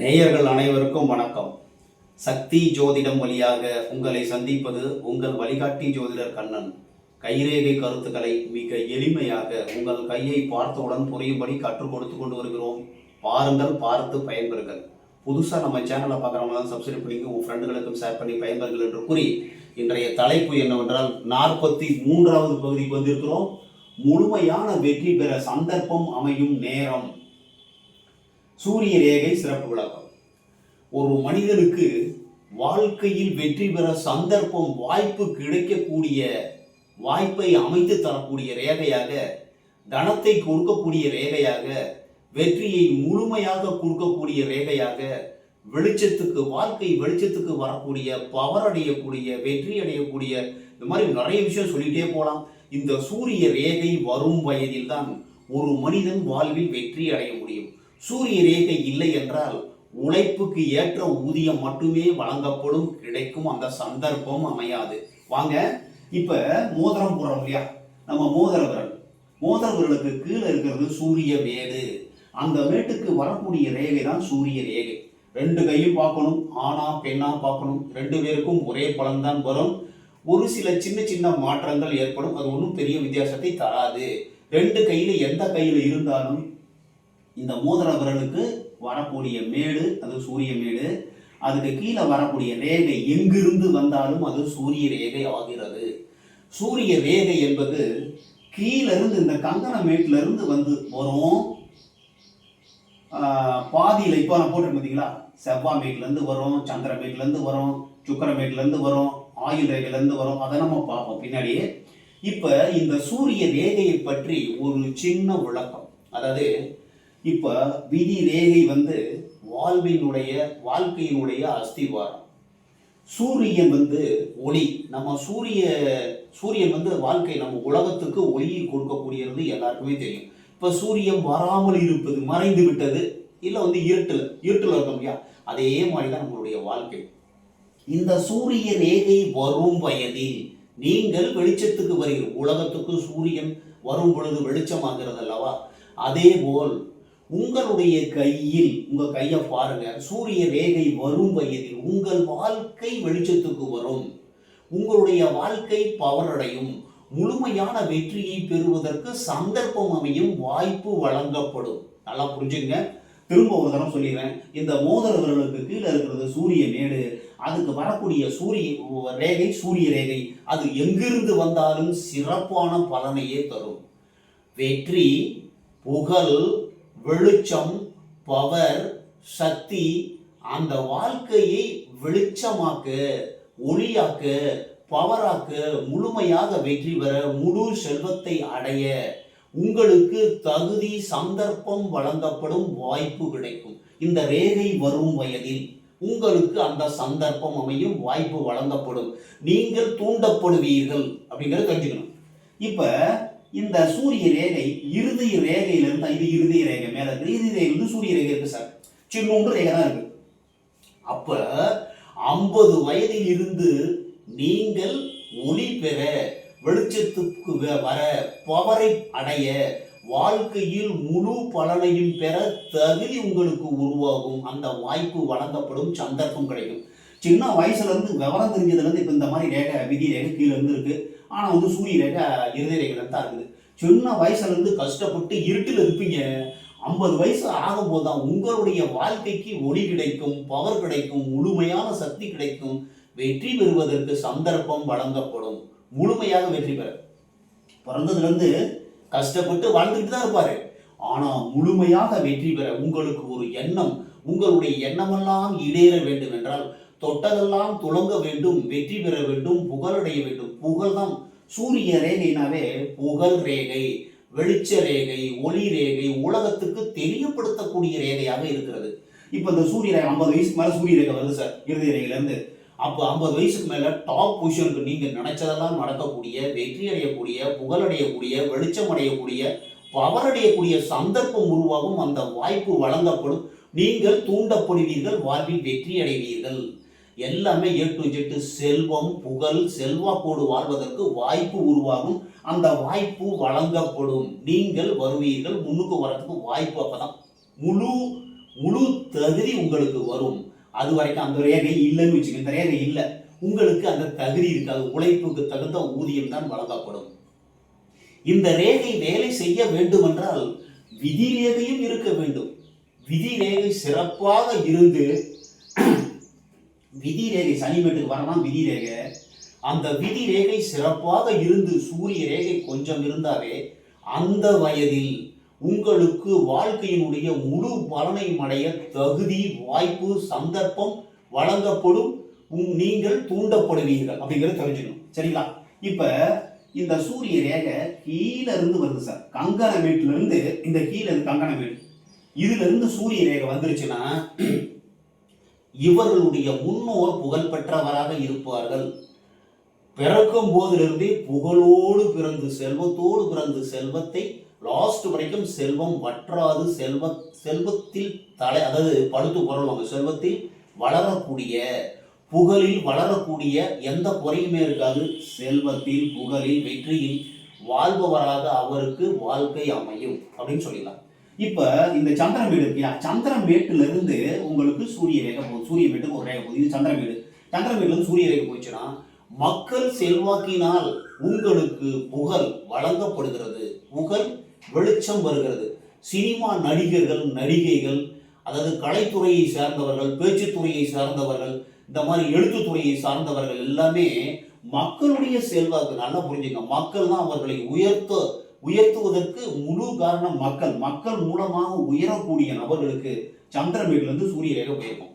நேயர்கள் அனைவருக்கும் வணக்கம். சக்தி ஜோதிடம் வழியாக உங்களை சந்திப்பது உங்கள் வழிகாட்டி ஜோதிடர் கண்ணன். கைரேகை கருத்துக்களை மிக எளிமையாக உங்கள் கையை பார்த்தவுடன் புரியும்படி கற்றுக் கொடுத்து கொண்டு வருகிறோம். பாருங்கள் பார்த்து பயன்பெறுங்கள். புதுசாக நம்ம சேனலை பார்க்குறவங்களாம் சப்ஸ்கிரைப் பண்ணி உங்கள் ஃப்ரெண்டுகளுக்கும் ஷேர் பண்ணி பயன்பெறுங்கள் என்று கூறி இன்றைய தலைப்பு என்னவென்றால் நாற்பத்தி மூன்றாவது பகுதிக்கு வந்திருக்கிறோம். முழுமையான வெற்றி பெற சந்தர்ப்பம் அமையும் நேரம். சூரிய ரேகை சிறப்பு விளக்கம். ஒரு மனிதனுக்கு வாழ்க்கையில் வெற்றி பெற சந்தர்ப்பம் வாய்ப்பு கிடைக்கக்கூடிய வாய்ப்பை அமைத்து தரக்கூடிய ரேகையாக தனத்தை கொடுக்கக்கூடிய ரேகையாக வெற்றியை முழுமையாக கொடுக்கக்கூடிய ரேகையாக வெளிச்சத்துக்கு வாழ்க்கை வெளிச்சத்துக்கு வரக்கூடிய பவர் அடையக்கூடிய வெற்றி அடையக்கூடிய இந்த மாதிரி நிறைய விஷயம் சொல்லிட்டே போகலாம் இந்த சூரிய ரேகை வரும் வயதில் தான் ஒரு மனிதன் வாழ்வில் வெற்றி அடைய முடியும். சூரிய ரேகை இல்லை என்றால் உழைப்புக்கு ஏற்ற ஊதியம் மட்டுமே வழங்கப்படும் கிடைக்கும். அந்த சந்தர்ப்பம் அமையாது. வாங்க இப்ப மோதிரம் போடுறோம் இல்லையா? நம்ம மோதிர விரல் மோதிர விரலுக்கு கீழே இருக்கிறது சூரிய மேடு. அந்த மேட்டுக்கு வரக்கூடிய ரேகை தான் சூரிய ரேகை. ரெண்டு கையும் பார்க்கணும் ஆணா பெண்ணா பார்க்கணும். ரெண்டு பேருக்கும் ஒரே பலன் தான் வரும். ஒரு சில சின்ன சின்ன மாற்றங்கள் ஏற்படும். அது ஒன்றும் பெரிய வித்தியாசத்தை தராது. ரெண்டு கையில எந்த கையில இருந்தாலும் இந்த மோதிர விரலுக்கு வரக்கூடிய மேடு அது சூரிய மேடு. அதுக்கு கீழே வரக்கூடிய ரேகை எங்கிருந்து வந்தாலும் அது சூரிய ரேகை ஆகிறது. சூரிய ரேகை என்பது கீழிருந்து இந்த கங்கன மேட்டிலிருந்து வந்து வரும் பாதியில் இப்போ நான் போட்டிருக்கேன் பார்த்தீங்களா செவ்வாய் மேட்லேருந்து வரும் சந்திர மேட்ல வரும் சுக்கர மேட்ல வரும் ஆயுள் ரேகையிலேருந்து வரும். அதை நம்ம பார்ப்போம் பின்னாடியே இப்போ இந்த சூரிய ரேகையை பற்றி ஒரு சின்ன விளக்கம். அதாவது இப்போ விதி ரேகை வந்து வாழ்வினுடைய வாழ்க்கையினுடைய அஸ்திவாரம். சூரியன் வந்து ஒளி. நம்ம சூரிய சூரியன் வந்து வாழ்க்கை நம்ம உலகத்துக்கு ஒளியை கொடுக்கக்கூடியது எல்லாருக்குமே தெரியும். இப்போ சூரியன் வராமல் இருப்பது மறைந்து விட்டது இல்லை வந்து இருட்டில் இருட்டில் இருக்கோம் இல்லையா? அதே மாதிரி தான் நம்மளுடைய வாழ்க்கை. இந்த சூரிய ரேகை வரும் வயதில் நீங்கள் வெளிச்சத்துக்கு வருகிற உலகத்துக்கு சூரியன் வரும் பொழுது வெளிச்சமாகிறது அல்லவா? அதே போல் உங்களுடைய கையில் உங்க கையை பாருங்க. சூரிய ரேகை வரும் வயதில் உங்கள் வாழ்க்கை வெளிச்சத்துக்கு வரும். உங்களுடைய வாழ்க்கை பவர் அடையும் முழுமையான வெற்றியை பெறுவதற்கு சந்தர்ப்பம் அமையும் வாய்ப்பு வழங்கப்படும். நல்லா புரிஞ்சுங்க திரும்ப ஒரு தரம் சொல்லிடுறேன். இந்த மோதிர கீழே இருக்கிறது சூரிய மேடு. அதுக்கு வரக்கூடிய சூரிய ரேகை சூரிய ரேகை அது எங்கிருந்து வந்தாலும் சிறப்பான பலனையே தரும். வெற்றி புகழ் வெளிச்சம் பவர் சக்தி அந்த வாழ்க்கையை வெளிச்சமாக்க ஒளியாக்க பவராக்க முழுமையாக வெற்றி பெற முழு செல்வத்தை அடைய உங்களுக்கு தகுதி சந்தர்ப்பம் வழங்கப்படும் வாய்ப்பு கிடைக்கும். இந்த ரேகை வரும் வயதில் உங்களுக்கு அந்த சந்தர்ப்பம் அமையும் வாய்ப்பு வழங்கப்படும். நீங்கள் தூண்டப்படுவீர்கள் அப்படிங்கிறத தெரிஞ்சுக்கணும். இப்போ இந்த சூரிய ரேகை இறுதி ரேகையிலிருந்து இது இறுதி ரேகை மேல இருக்கு. இறுதி இருந்து சூரிய ரேகை இருக்கு சார். சின்னொன்று ரேகை தான் இருக்கு. அப்ப ஐம்பது வயதில் இருந்து நீங்கள் ஒளி பெற வெளிச்சத்துக்கு வர பவரை அடைய வாழ்க்கையில் முழு பலனையும் பெற தகுதி உங்களுக்கு உருவாகும். அந்த வாய்ப்பு வழங்கப்படும் சந்தர்ப்பம் கிடைக்கும். சின்ன வயசுல இருந்து விவரம் தெரிஞ்சதுல இருந்து இப்ப இந்த மாதிரி ரேகை விதி ரேகை கீழே இருந்து இருக்கு. ஆனா வந்து சூரிய ரேகை இறுதி தான் இருக்குது. சின்ன வயசுல இருந்து கஷ்டப்பட்டு இருட்டில் இருப்பீங்க. ஐம்பது வயசு ஆகும்போது தான் உங்களுடைய வாழ்க்கைக்கு ஒளி கிடைக்கும் பவர் கிடைக்கும் முழுமையான சக்தி கிடைக்கும். வெற்றி பெறுவதற்கு சந்தர்ப்பம் வழங்கப்படும். முழுமையாக வெற்றி பெற. பிறந்ததுல இருந்து கஷ்டப்பட்டு வாழ்ந்துட்டு தான் இருப்பாரு. ஆனா முழுமையாக வெற்றி பெற உங்களுக்கு ஒரு எண்ணம். உங்களுடைய எண்ணமெல்லாம் இடையேற வேண்டும் என்றால் தொட்டதெல்லாம் துளங்க வேண்டும் வெற்றி பெற வேண்டும் புகழடைய வேண்டும். புகழ் தான் சூரிய ரேகைனாவே புகழ் ரேகை வெளிச்ச ரேகை ஒளி ரேகை உலகத்துக்கு தெரியப்படுத்தக்கூடிய ரேகையாக இருக்கிறது. இப்போ இந்த சூரிய ரேகை ஐம்பது வயசுக்கு மேல சூரிய ரேகை வருது சார் இறுதி ரேகையில இருந்து அப்போ ஐம்பது வயசுக்கு மேல டாப் பொசிஷனுக்கு நீங்க நினைச்சதெல்லாம் நடக்கக்கூடிய வெற்றி அடையக்கூடிய புகழ் அடையக்கூடிய வெளிச்சம் அடையக்கூடிய பவர் அடையக்கூடிய சந்தர்ப்பம் உருவாகும் அந்த வாய்ப்பு வழங்கப்படும். நீங்கள் தூண்டப்படுவீர்கள் வாழ்வில் வெற்றி அடைவீர்கள். எல்லாமே ஏ டு ஜெட்டு செல்வம் புகழ் செல்வாக்கோடு வாழ்வதற்கு வாய்ப்பு உருவாகும். அந்த வாய்ப்பு வழங்கப்படும். நீங்கள் வருவீர்கள் முன்னுக்கு வரதுக்கு வாய்ப்பு அப்பதான். முழு முழு தகுதி உங்களுக்கு வரும். அது வரைக்கும் அந்த ரேகை இல்லைன்னு வச்சுக்கோங்க. இந்த ரேகை இல்லை. உங்களுக்கு அந்த தகுதி இருக்காது. உழைப்புக்கு தகுந்த ஊதியம் தான் வழங்கப்படும். இந்த ரேகை வேலை செய்ய வேண்டும் என்றால் விதி ரேகையும் இருக்க வேண்டும். விதி ரேகை சிறப்பாக இருந்து விதி ரேகை சனிமேட்டுக்கு வரலாம் விதி ரேகை அந்த விதி ரேகை சிறப்பாக இருந்து சூரிய ரேகை கொஞ்சம் இருந்தாவே அந்த வயதில் உங்களுக்கு வாழ்க்கையினுடைய முழு பலனையும் அடைய தகுதி வாய்ப்பு சந்தர்ப்பம் வழங்கப்படும். நீங்கள் தூண்டப்படுவீர்கள் அப்படிங்கிறத தெரிஞ்சுக்கணும். சரிங்களா? இப்ப இந்த சூரிய ரேகை கீழே இருந்து வருது சார். கங்கண இருந்து இந்த கீழே இருந்து கங்கணமேட்டு இதுல இருந்து சூரிய ரேகை வந்துருச்சுன்னா இவர்களுடைய முன்னோர் புகழ்பெற்றவராக இருப்பார்கள். பிறக்கும் போதிலிருந்தே புகழோடு பிறந்து செல்வத்தோடு பிறந்து செல்வத்தை லாஸ்ட் வரைக்கும் செல்வம் வற்றாது செல்வ செல்வத்தில் தலை அதாவது படுத்து புரளுவாங்க செல்வத்தில் வளரக்கூடிய புகழில் வளரக்கூடிய எந்த குறையுமே இருக்காது. செல்வத்தில் புகழில் வெற்றியில் வாழ்பவராக அவருக்கு வாழ்க்கை அமையும் அப்படின்னு சொல்லிடலாம். இப்போ இந்த சந்திரமேடு இருக்கியா சந்திரமேட்டுல இருந்து உங்களுக்கு சூரிய ரேகை போகுது சூரிய மேட்டுக்கு ஒரு ரேகை போகுது. இது சந்திரமேடு சந்திரமேடுல இருந்து சூரிய ரேகை போச்சுன்னா மக்கள் செல்வாக்கினால் உங்களுக்கு புகழ் வழங்கப்படுகிறது. புகழ் வெளிச்சம் வருகிறது. சினிமா நடிகர்கள் நடிகைகள் அதாவது கலைத்துறையை சார்ந்தவர்கள் பேச்சுத்துறையை சார்ந்தவர்கள் இந்த மாதிரி எழுத்துத்துறையை சார்ந்தவர்கள் எல்லாமே மக்களுடைய செல்வாக்கு. நல்லா புரிஞ்சுங்க மக்கள் தான் அவர்களை உயர்த்த உயர்த்துவதற்கு முழு காரணம் மக்கள். மக்கள் மூலமாக உயரக்கூடிய நபர்களுக்கு சந்திர இருந்து சூரிய ரேகை போயிருக்கும்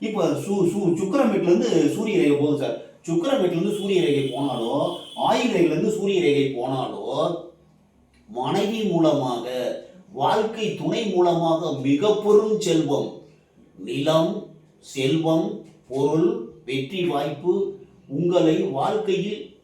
இப்போ சூ சூ சுக்கரமேட்ல இருந்து சூரிய ரேகை போகுது சார். சுக்கரமேட்ல இருந்து சூரிய ரேகை போனாலோ ஆயுள் சூரிய ரேகை போனாலோ மனைவி மூலமாக வாழ்க்கை துணை மூலமாக மிக பெரும் செல்வம். நிலம் செல்வம் பொருள் வெற்றி வாய்ப்பு உங்களை வாழ்க்கையில்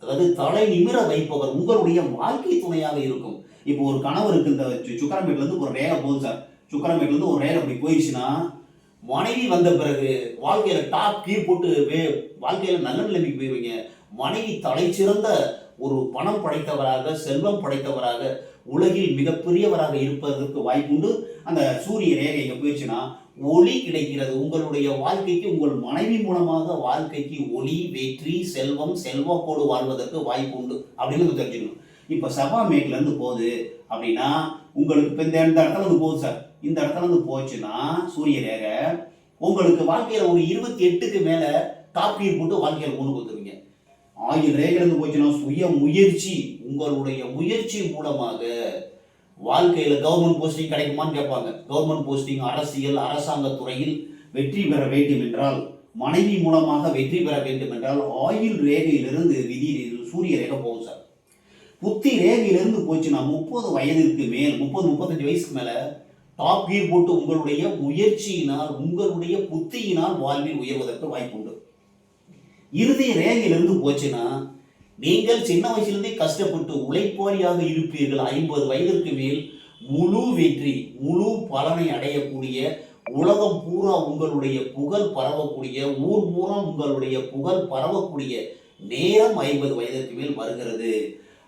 அதாவது தலை நிமிர வைப்பவர் உங்களுடைய வாழ்க்கை துணையாக இருக்கும். இப்போ ஒரு கணவருக்கு இந்த சு- ஒரு ரேகை போகுது சார். சுக்கரமேட்ல ஒரு ரேகை அப்படி போயிடுச்சுன்னா மனைவி வந்த பிறகு வாழ்க்கையில் டாப் கீழ் போட்டு வே- வாழ்க்கையில் நல்ல நிலைமைக்கு போயிருவீங்க. மனைவி தலை சிறந்த ஒரு பணம் படைத்தவராக செல்வம் படைத்தவராக உலகில் மிகப்பெரியவராக இருப்பதற்கு வாய்ப்புண்டு. அந்த சூரிய ரேகை இங்கே போயிடுச்சுன்னா ஒளி கிடைக்கிறது. உங்களுடைய வாழ்க்கைக்கு உங்கள் மனைவி மூலமாக வாழ்க்கைக்கு ஒளி வெற்றி செல்வம் செல்வாக்கோடு வாழ்வதற்கு வாய்ப்பு உண்டு அப்படின்னு தெரிஞ்சுக்கணும். இப்போ சபா மேட்ல இருந்து போகுது அப்படின்னா உங்களுக்கு இப்போ இந்த இந்த இடத்துல இருந்து போகுது சார். இந்த இடத்துல இருந்து போச்சுன்னா சூரிய ரேகை உங்களுக்கு வாழ்க்கையில் ஒரு இருபத்தி எட்டுக்கு மேலே டாப் போட்டு வாழ்க்கையில் கொண்டு கொடுத்துருவீங்க ஆயுள் ரேகிலிருந்து போச்சுன்னா சுய முயற்சி உங்களுடைய முயற்சி மூலமாக வாழ்க்கையில் கவர்மெண்ட் போஸ்டிங் கிடைக்குமான்னு கேட்பாங்க. கவர்மெண்ட் போஸ்டிங் அரசியல் அரசாங்க துறையில் வெற்றி பெற வேண்டும் என்றால் மனைவி மூலமாக வெற்றி பெற வேண்டும் என்றால் ஆயுள் ரேகையிலிருந்து விதி சூரிய ரேகை போகும் சார். புத்தி ரேகையிலிருந்து போச்சுன்னா முப்பது வயதிற்கு மேல் முப்பது முப்பத்தஞ்சு வயசுக்கு மேல டாப் கீர் போட்டு உங்களுடைய முயற்சியினால் உங்களுடைய புத்தியினால் வாழ்வில் உயர்வதற்கு வாய்ப்புண்டு. இறுதி ரேகையிலிருந்து போச்சுன்னா நீங்கள் சின்ன வயசுலேருந்தே கஷ்டப்பட்டு உழைப்பாளியாக இருப்பீர்கள். ஐம்பது வயதிற்கு மேல் முழு வெற்றி முழு பலனை அடையக்கூடிய உலகம் பூரா உங்களுடைய புகழ் பரவக்கூடிய ஊர் பூரா உங்களுடைய புகழ் பரவக்கூடிய நேரம் ஐம்பது வயதிற்கு மேல் வருகிறது.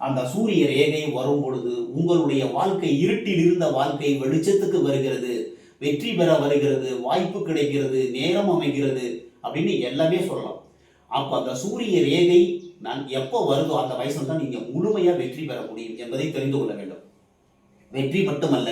அந்த சூரிய ரேகை வரும் பொழுது உங்களுடைய வாழ்க்கை இருட்டில் இருந்த வாழ்க்கை வெளிச்சத்துக்கு வருகிறது. வெற்றி பெற வருகிறது வாய்ப்பு கிடைக்கிறது நேரம் அமைகிறது அப்படின்னு எல்லாமே சொல்லலாம். அப்போ அந்த சூரிய ரேகை நான் எப்போ வருதோ அந்த வயசுல தான் நீங்க முழுமையா வெற்றி பெற முடியும் என்பதை தெரிந்து கொள்ள வேண்டும். வெற்றி மட்டுமல்ல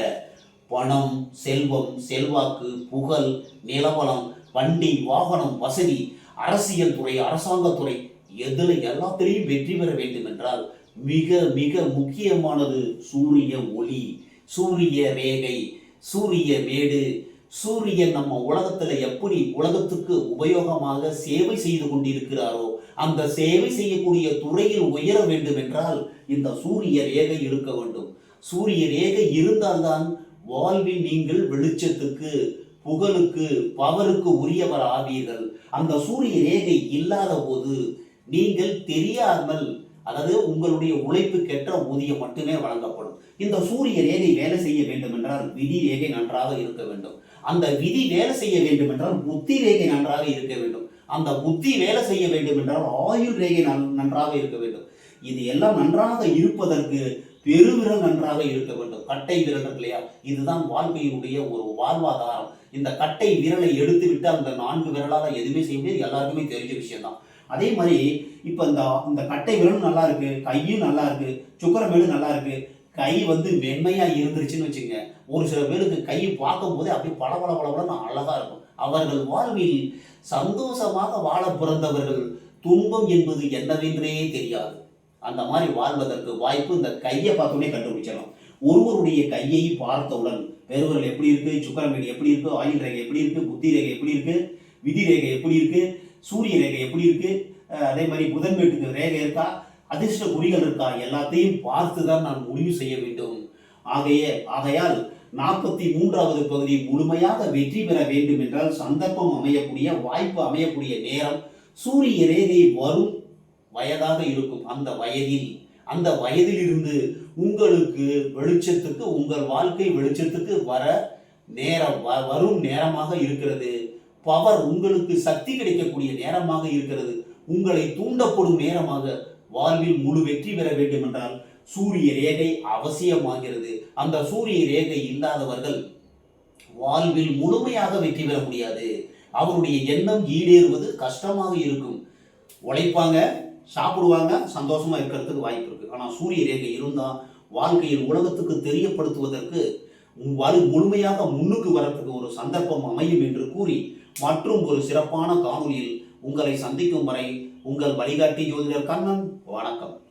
பணம் செல்வம் செல்வாக்கு புகழ் நிலவலம் வண்டி வாகனம் வசதி அரசியல் துறை அரசாங்கத்துறை எதுல எல்லாத்திலையும் வெற்றி பெற வேண்டும் என்றால் மிக மிக முக்கியமானது சூரிய ஒளி சூரிய ரேகை சூரிய மேடு சூரியன் நம்ம உலகத்துல எப்படி உலகத்துக்கு உபயோகமாக சேவை செய்து கொண்டிருக்கிறாரோ அந்த சேவை செய்யக்கூடிய துறையில் உயர வேண்டும் என்றால் இந்த சூரிய ரேகை இருக்க வேண்டும். சூரிய ரேகை இருந்தால்தான் வாழ்வில் நீங்கள் வெளிச்சத்துக்கு புகழுக்கு பவருக்கு உரியவர் ஆவீர்கள். அந்த சூரிய ரேகை இல்லாத போது நீங்கள் தெரியாமல் அதாவது உங்களுடைய உழைப்புக்கேற்ற ஊதியம் மட்டுமே வழங்கப்படும். இந்த சூரிய ரேகை வேலை செய்ய வேண்டும் என்றால் விதி ரேகை நன்றாக இருக்க வேண்டும். அந்த விதி வேலை செய்ய வேண்டும் என்றால் புத்தி ரேகை நன்றாக இருக்க வேண்டும். அந்த புத்தி வேலை செய்ய வேண்டும் என்றால் ஆயுள் ரேகை நன்- நன்றாக இருக்க வேண்டும். இது எல்லாம் நன்றாக இருப்பதற்கு பெருவிரல் நன்றாக இருக்க வேண்டும். கட்டை விரல் இருக்கு இல்லையா? இதுதான் வாழ்க்கையினுடைய ஒரு வாழ்வாதாரம். இந்த கட்டை விரலை எடுத்து விட்டு அந்த நான்கு விரலாக எதுவுமே செய்ய முடியாது. எல்லாருக்குமே தெரிஞ்ச விஷயம்தான். அதே மாதிரி இப்போ இந்த இந்த கட்டை விரலும் நல்லா இருக்கு கையும் நல்லா இருக்கு சுக்கரமேடு நல்லா இருக்கு. கை வந்து மென்மையா இருந்துருச்சுன்னு வச்சுங்க ஒரு சில பேருக்கு கை பார்க்கும் போதே அப்படியே பல பல பல அழகா இருக்கும். அவர்கள் வாழ்வில் சந்தோஷமாக வாழ பிறந்தவர்கள் துன்பம் என்பது என்னவென்றே தெரியாது. அந்த மாதிரி வாழ்வதற்கு வாய்ப்பு இந்த கையை பார்த்தோன்னே கண்டுபிடிச்சிடலாம். ஒருவருடைய கையை பார்த்தவுடன் பெருவர்கள் எப்படி இருக்கு சுக்கரமேடு எப்படி இருக்கு ஆயுள் ரேகை எப்படி இருக்கு புத்தி ரேகை எப்படி இருக்கு விதி ரேகை எப்படி இருக்கு சூரிய ரேகை எப்படி இருக்கு அதே மாதிரி புதன் வீட்டுக்கு ரேகை இருக்கா அதிர்ஷ்ட குறிகள் இருக்கா? எல்லாத்தையும் பார்த்து தான் நான் முடிவு செய்ய வேண்டும். ஆகைய ஆகையால் நாற்பத்தி மூன்றாவது பகுதி முழுமையாக வெற்றி பெற வேண்டும் என்றால் சந்தர்ப்பம் அமையக்கூடிய வாய்ப்பு அமையக்கூடிய நேரம் சூரிய ரேகை வரும் வயதாக இருக்கும். அந்த வயதில் அந்த வயதிலிருந்து உங்களுக்கு வெளிச்சத்துக்கு உங்கள் வாழ்க்கை வெளிச்சத்துக்கு வர நேரம் வ- வரும் நேரமாக இருக்கிறது. பவர் உங்களுக்கு சக்தி கிடைக்கக்கூடிய நேரமாக இருக்கிறது. உங்களை தூண்டப்படும் நேரமாக வாழ்வில் முழு வெற்றி பெற வேண்டும் என்றால் சூரிய ரேகை அவசியமாகிறது. அந்த சூரிய ரேகை இல்லாதவர்கள் வாழ்வில் முழுமையாக வெற்றி பெற முடியாது. அவருடைய எண்ணம் ஈடேறுவது கஷ்டமாக இருக்கும். உழைப்பாங்க சாப்பிடுவாங்க சந்தோஷமா இருக்கிறதுக்கு வாய்ப்பு இருக்கு. ஆனால் சூரிய ரேகை இருந்தால் வாழ்க்கையில் உலகத்துக்கு தெரியப்படுத்துவதற்கு வலு முழுமையாக முன்னுக்கு வரத்துக்கு ஒரு சந்தர்ப்பம் அமையும் என்று கூறி மற்றும் ஒரு சிறப்பான காணொலியில் உங்களை சந்திக்கும் வரை உங்கள் வழிகாட்டி ஜோதிடர் கண்ணன் வணக்கம்.